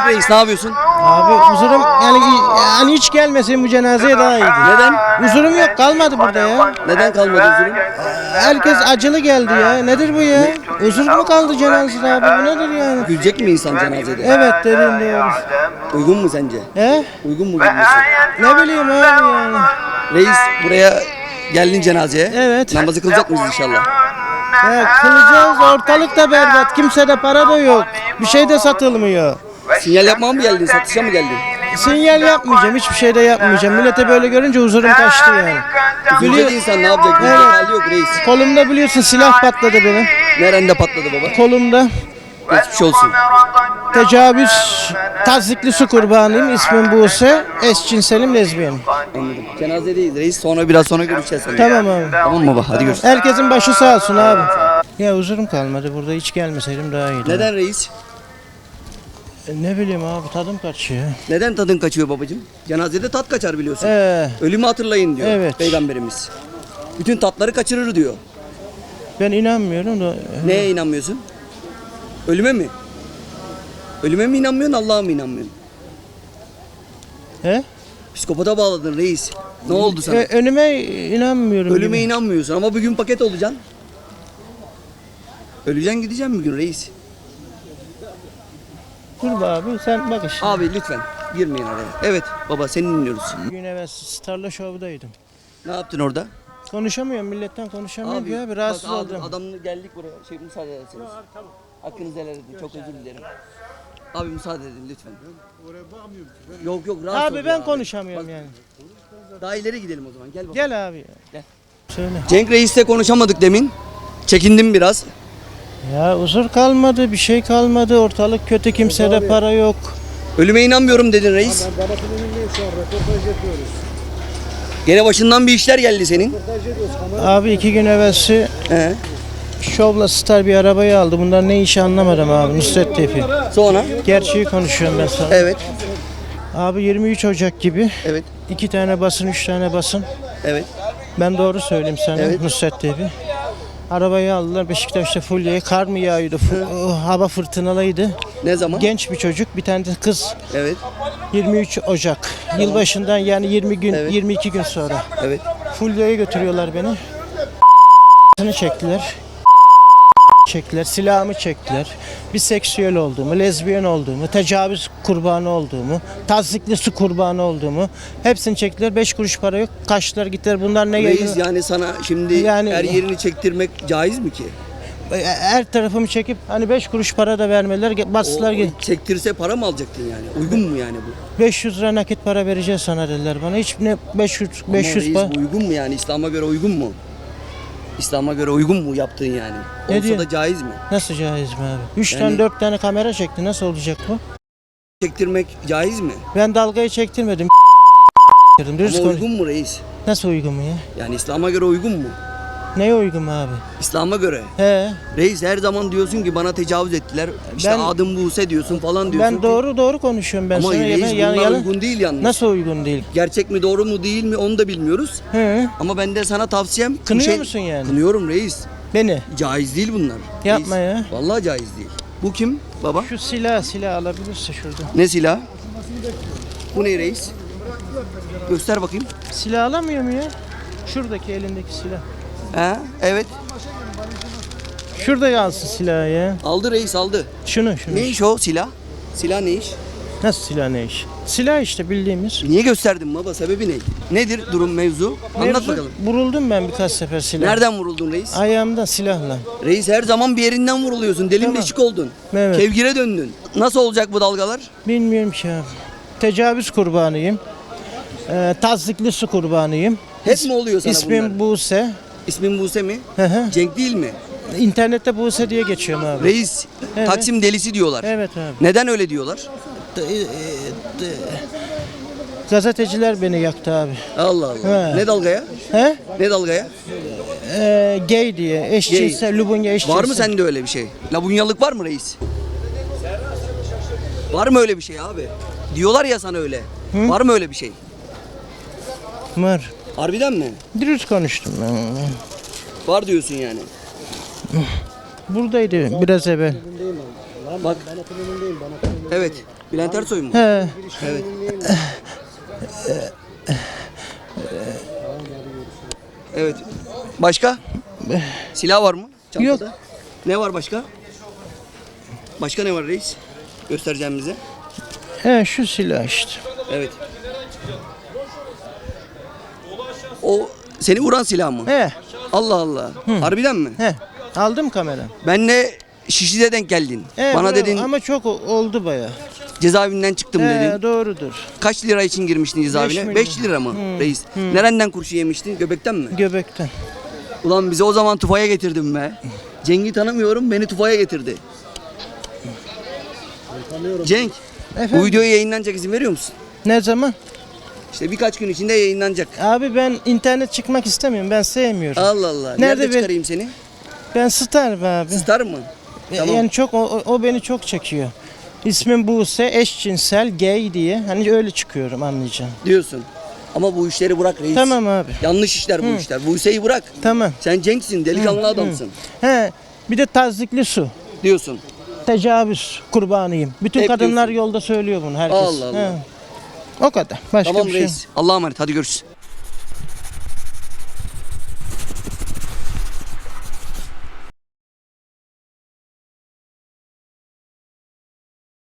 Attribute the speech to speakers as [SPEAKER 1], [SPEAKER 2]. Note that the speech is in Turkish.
[SPEAKER 1] Cenk Reis ne yapıyorsun?
[SPEAKER 2] Abi huzurum yani yani hiç gelmesin bu cenazeye daha iyiydi.
[SPEAKER 1] Neden?
[SPEAKER 2] Huzurum yok kalmadı burada ya.
[SPEAKER 1] Neden kalmadı huzurun?
[SPEAKER 2] Herkes acılı geldi ya. Nedir bu ya? Huzur mu kaldı cenazede abi? Bu nedir yani?
[SPEAKER 1] Gülecek mi insan cenazede?
[SPEAKER 2] Evet dediğin doğru.
[SPEAKER 1] Uygun mu sence?
[SPEAKER 2] He?
[SPEAKER 1] Uygun mu gülmesi?
[SPEAKER 2] Ne bileyim abi yani.
[SPEAKER 1] Reis buraya geldin cenazeye.
[SPEAKER 2] Evet.
[SPEAKER 1] Namazı kılacak mıyız inşallah?
[SPEAKER 2] Ya kılacağız ortalık da berbat. Kimsede para da yok. Bir şey de satılmıyor.
[SPEAKER 1] Sinyal yapmaya mı geldin? Satışa mı geldin?
[SPEAKER 2] Sinyal yapmayacağım. Hiçbir şey de yapmayacağım. Millete böyle görünce huzurum kaçtı yani. Biliyor,
[SPEAKER 1] insan ne yapacak?
[SPEAKER 2] Evet.
[SPEAKER 1] hali yok reis.
[SPEAKER 2] kolumda biliyorsun silah patladı benim.
[SPEAKER 1] Nerede patladı baba?
[SPEAKER 2] Kolumda
[SPEAKER 1] Geçmiş olsun.
[SPEAKER 2] tecavüz tazikli su kurbanıyım. İsmim Buse. Eşcinselim lezbiyenim.
[SPEAKER 1] Anladım. Cenazedeyiz reis. Sonra biraz sonra görüşeceğiz seninle.
[SPEAKER 2] Tamam abi.
[SPEAKER 1] Tamam baba hadi görüşürüz.
[SPEAKER 2] Herkesin başı sağ olsun abi. Ya huzurum kalmadı burada hiç gelmeseydim daha iyiydi.
[SPEAKER 1] Neden reis?
[SPEAKER 2] E, Ne bileyim abi tadım kaçıyor.
[SPEAKER 1] Neden tadın kaçıyor babacığım? Cenazede tat kaçar biliyorsun.
[SPEAKER 2] Ee,
[SPEAKER 1] Ölümü hatırlayın diyor
[SPEAKER 2] Evet.
[SPEAKER 1] peygamberimiz. Bütün tatları kaçırır diyor.
[SPEAKER 2] ben inanmıyorum da.
[SPEAKER 1] Neye inanmıyorsun? Ölüme mi? Ölüme mi inanmıyorsun Allah'a mı inanmıyorsun?
[SPEAKER 2] He?
[SPEAKER 1] Psikopata bağladın reis. Ne oldu sana?
[SPEAKER 2] E, önüme inanmıyorum.
[SPEAKER 1] Ölüme
[SPEAKER 2] gibi.
[SPEAKER 1] inanmıyorsun ama bugün paket olacaksın. Öleceksin gideceksin bugün reis.
[SPEAKER 2] Dur be abi sen bak işte.
[SPEAKER 1] Abi lütfen girmeyin araya. Evet baba seni dinliyoruz.
[SPEAKER 2] Bugün evet Starla Show'daydım.
[SPEAKER 1] Ne yaptın orada?
[SPEAKER 2] Konuşamıyorum milletten konuşamıyorum abi, abi rahatsız
[SPEAKER 1] bak,
[SPEAKER 2] oldum.
[SPEAKER 1] Adamla geldik buraya. Şey müsaade ederseniz. Hakkınızı helal edin. Çok özür dilerim. Abi müsaade edin lütfen. Yok yok rahatsız
[SPEAKER 2] Abi ben konuşamıyorum yani.
[SPEAKER 1] Daha ileri gidelim o zaman. Gel baba.
[SPEAKER 2] Gel abi.
[SPEAKER 1] Gel.
[SPEAKER 2] Söyle.
[SPEAKER 1] Cenk Reis'le konuşamadık demin. Çekindim biraz.
[SPEAKER 2] Ya huzur kalmadı, bir şey kalmadı. Ortalık kötü, kimsede para yok.
[SPEAKER 1] Ölüme inanmıyorum dedin reis. Gene başından bir işler geldi senin.
[SPEAKER 2] Abi iki gün evvelsi
[SPEAKER 1] He.
[SPEAKER 2] Şovla Star bir arabayı aldı. Bunlar ne işi anlamadım abi. Nusret Tepi.
[SPEAKER 1] Sonra?
[SPEAKER 2] Gerçeği konuşuyorum ben sana.
[SPEAKER 1] Evet.
[SPEAKER 2] Abi 23 Ocak gibi
[SPEAKER 1] Evet.
[SPEAKER 2] iki tane basın, üç tane basın.
[SPEAKER 1] Evet.
[SPEAKER 2] Ben doğru söyleyeyim sana
[SPEAKER 1] Evet.
[SPEAKER 2] Nusret Tepi. Arabayı aldılar Beşiktaş'ta Fulya'ya. Kar mı yağıyordu? Fu- o hava fırtınalıydı.
[SPEAKER 1] Ne zaman?
[SPEAKER 2] Genç bir çocuk, bir tane de kız.
[SPEAKER 1] Evet.
[SPEAKER 2] 23 Ocak. Yılbaşından yani 20 gün,
[SPEAKER 1] Evet.
[SPEAKER 2] 22 gün sonra.
[SPEAKER 1] Evet.
[SPEAKER 2] Fulya'ya götürüyorlar beni. Çektiler. Çektiler, silahımı çektiler. Biseksüel olduğumu, lezbiyen olduğumu, tecavüz kurbanı olduğumu, tazikli su kurbanı olduğumu hepsini çektiler. 5 kuruş para yok. Kaçtılar gittiler. Bunlar ne
[SPEAKER 1] Reis
[SPEAKER 2] geliyor?
[SPEAKER 1] yani sana şimdi
[SPEAKER 2] Yani-
[SPEAKER 1] her yerini çektirmek caiz mi ki?
[SPEAKER 2] Her tarafımı çekip hani 5 kuruş para da vermediler. ge-
[SPEAKER 1] O,
[SPEAKER 2] Bastılar.
[SPEAKER 1] o çektirse para mı alacaktın yani? Uygun mu yani bu?
[SPEAKER 2] 500 lira nakit para vereceğiz sana dediler bana. Hiç ne 500
[SPEAKER 1] Ama
[SPEAKER 2] 500
[SPEAKER 1] reis,
[SPEAKER 2] para.
[SPEAKER 1] bu uygun mu yani? İslam'a göre uygun mu? İslam'a göre uygun mu yaptığın yani?
[SPEAKER 2] Ne
[SPEAKER 1] Olsa
[SPEAKER 2] diyor?
[SPEAKER 1] da caiz mi?
[SPEAKER 2] Nasıl caiz mi abi? 3
[SPEAKER 1] Yani-
[SPEAKER 2] tane 4 tane kamera çekti. Nasıl olacak bu?
[SPEAKER 1] Çektirmek caiz mi?
[SPEAKER 2] Ben dalgayı çektirmedim. Dürüst
[SPEAKER 1] Ama
[SPEAKER 2] konuş.
[SPEAKER 1] uygun mu reis?
[SPEAKER 2] Nasıl uygun mu ya?
[SPEAKER 1] Yani İslam'a göre uygun mu?
[SPEAKER 2] Neye uygun abi?
[SPEAKER 1] İslam'a göre.
[SPEAKER 2] He.
[SPEAKER 1] Reis her zaman diyorsun ki bana tecavüz ettiler. İşte
[SPEAKER 2] Ben-
[SPEAKER 1] adım Buse diyorsun falan diyorsun.
[SPEAKER 2] Ben
[SPEAKER 1] ki-
[SPEAKER 2] doğru doğru konuşuyorum ben
[SPEAKER 1] Ama
[SPEAKER 2] sana.
[SPEAKER 1] reis
[SPEAKER 2] Ben-
[SPEAKER 1] bunlar
[SPEAKER 2] yalan-
[SPEAKER 1] uygun değil yalnız.
[SPEAKER 2] Nasıl uygun değil?
[SPEAKER 1] Gerçek mi doğru mu değil mi onu da bilmiyoruz.
[SPEAKER 2] He.
[SPEAKER 1] Ama ben de sana tavsiyem... bu
[SPEAKER 2] Kınıyor musun yani?
[SPEAKER 1] Kınıyorum reis.
[SPEAKER 2] Beni.
[SPEAKER 1] Caiz değil bunlar.
[SPEAKER 2] Yapma ya.
[SPEAKER 1] Vallahi caiz değil. Bu kim baba?
[SPEAKER 2] Şu silah silah alabilirse şurada.
[SPEAKER 1] Ne silah? Bu ne reis? Göster bakayım.
[SPEAKER 2] Silah alamıyor mu ya? Şuradaki elindeki silah.
[SPEAKER 1] Ha, evet.
[SPEAKER 2] Şurada yansın silah ya.
[SPEAKER 1] Aldı reis aldı.
[SPEAKER 2] Şunu şunu.
[SPEAKER 1] Ne iş o silah? Silah ne iş?
[SPEAKER 2] Nasıl silah ne iş? Silah işte bildiğimiz.
[SPEAKER 1] Niye gösterdin baba? Sebebi ne? Nedir durum mevzu? Anlat
[SPEAKER 2] Mevzu-
[SPEAKER 1] bakalım.
[SPEAKER 2] Vuruldum ben birkaç sefer silah.
[SPEAKER 1] Nereden vuruldun reis?
[SPEAKER 2] Ayağımda silahla.
[SPEAKER 1] Reis her zaman bir yerinden vuruluyorsun. Delin
[SPEAKER 2] Tamam.
[SPEAKER 1] deşik oldun.
[SPEAKER 2] Evet.
[SPEAKER 1] Kevgire döndün. Nasıl olacak bu dalgalar?
[SPEAKER 2] Bilmiyorum ki abi. Tecavüz kurbanıyım. Ee, tazikli su kurbanıyım.
[SPEAKER 1] Hep mi oluyor sana
[SPEAKER 2] İsmim
[SPEAKER 1] bunlar?
[SPEAKER 2] Buse.
[SPEAKER 1] İsmin Buse mi?
[SPEAKER 2] Hı hı.
[SPEAKER 1] Cenk değil mi?
[SPEAKER 2] İnternette Buse diye geçiyorum abi.
[SPEAKER 1] Reis
[SPEAKER 2] Evet.
[SPEAKER 1] Taksim delisi diyorlar.
[SPEAKER 2] Evet abi.
[SPEAKER 1] Neden öyle diyorlar?
[SPEAKER 2] D- e, d- Gazeteciler beni yaktı abi.
[SPEAKER 1] Allah Allah.
[SPEAKER 2] He.
[SPEAKER 1] Ne dalgaya?
[SPEAKER 2] He?
[SPEAKER 1] Ne dalgaya?
[SPEAKER 2] Ee, gay diye, eşcinsel, Lubunya eşcinsel.
[SPEAKER 1] Var mı sende öyle bir şey? Labunyalık var mı reis? Var mı öyle bir şey abi? Diyorlar ya sana öyle. Var mı öyle bir şey?
[SPEAKER 2] Var.
[SPEAKER 1] Harbiden mi?
[SPEAKER 2] Dürüst konuştum ben.
[SPEAKER 1] Var diyorsun yani.
[SPEAKER 2] Buradaydı biraz evvel.
[SPEAKER 1] Bak. Evet. Bülent Ersoy mu?
[SPEAKER 2] He.
[SPEAKER 1] Evet. Evet. Başka? Silah var mı? Çantada.
[SPEAKER 2] Yok.
[SPEAKER 1] Ne var başka? Başka ne var reis? Göstereceğim bize.
[SPEAKER 2] He şu silah işte.
[SPEAKER 1] Evet. O seni vuran silah mı?
[SPEAKER 2] He.
[SPEAKER 1] Allah Allah. Harbiden mi?
[SPEAKER 2] He. Aldım kameram.
[SPEAKER 1] Benle Şişli'de denk geldin.
[SPEAKER 2] He,
[SPEAKER 1] Bana
[SPEAKER 2] bravo.
[SPEAKER 1] dedin
[SPEAKER 2] Ama çok o- oldu baya.
[SPEAKER 1] cezaevinden çıktım
[SPEAKER 2] He,
[SPEAKER 1] dedin.
[SPEAKER 2] doğrudur.
[SPEAKER 1] Kaç lira için girmiştin cezaevine?
[SPEAKER 2] milyon.
[SPEAKER 1] 5 lira mı reis? Nereden kurşun yemiştin? Göbekten mi?
[SPEAKER 2] Göbekten.
[SPEAKER 1] Ulan bizi o zaman Tufa'ya getirdin be. Cenk'i tanımıyorum beni Tufa'ya getirdi. Cenk bu
[SPEAKER 2] Efendim?
[SPEAKER 1] videoyu yayınlanacak izin veriyor musun?
[SPEAKER 2] Ne zaman?
[SPEAKER 1] İşte birkaç gün içinde yayınlanacak.
[SPEAKER 2] Abi ben internet çıkmak istemiyorum. Ben sevmiyorum.
[SPEAKER 1] Allah Allah. Nerede,
[SPEAKER 2] Nerede ben-
[SPEAKER 1] çıkarayım seni?
[SPEAKER 2] Ben starım abi.
[SPEAKER 1] Star mı? Tamam.
[SPEAKER 2] Yani çok o, o- o beni çok çekiyor. İsmim Buse, eşcinsel, gay diye. Hani öyle çıkıyorum anlayacağım.
[SPEAKER 1] Diyorsun. Ama bu işleri bırak reis.
[SPEAKER 2] Tamam abi.
[SPEAKER 1] Yanlış işler bu işler. Bu işi bırak.
[SPEAKER 2] Tamam.
[SPEAKER 1] Sen Cenk'sin, delikanlı adamsın.
[SPEAKER 2] He. Bir de tazikli su.
[SPEAKER 1] Diyorsun.
[SPEAKER 2] Tecavüz kurbanıyım. Bütün
[SPEAKER 1] Hep
[SPEAKER 2] kadınlar
[SPEAKER 1] diyorsun.
[SPEAKER 2] yolda söylüyor bunu herkes.
[SPEAKER 1] Allah Allah.
[SPEAKER 2] He. O kadar. Başka
[SPEAKER 1] tamam
[SPEAKER 2] bir şey.
[SPEAKER 1] reis. Allah'a emanet. Hadi görüşürüz.